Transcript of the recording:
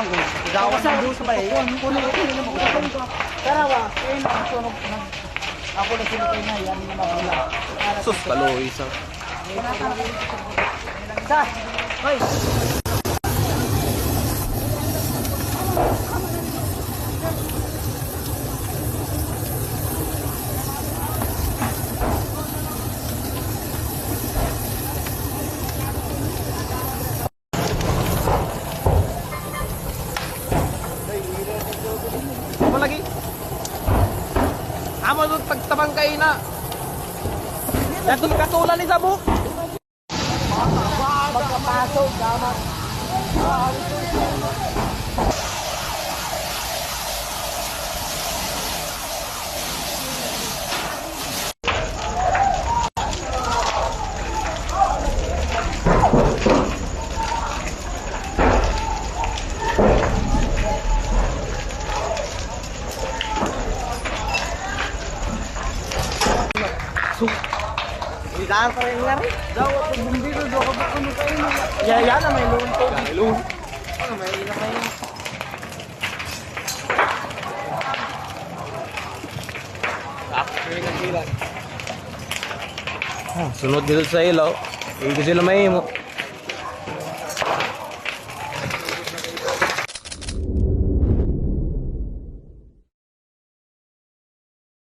naman ko. Eh. Puno ko naman ko. Karawa, eh na sunog na. Ako na na yan naman wala. Sus, kaloy isa. Sa. Hoy. Lagi? Amo doon pagtabang kayo na. Yan doon katulan ni Sabu. Pagkapasok, damat. Daan pa rin nga rin. Daw ako bumbiro, daw ako bukuno kayo na. Yeah, yan na may. Ilun. Ano, may ilang kayo. Sunod dito sa ilaw. Hindi sila mahimo.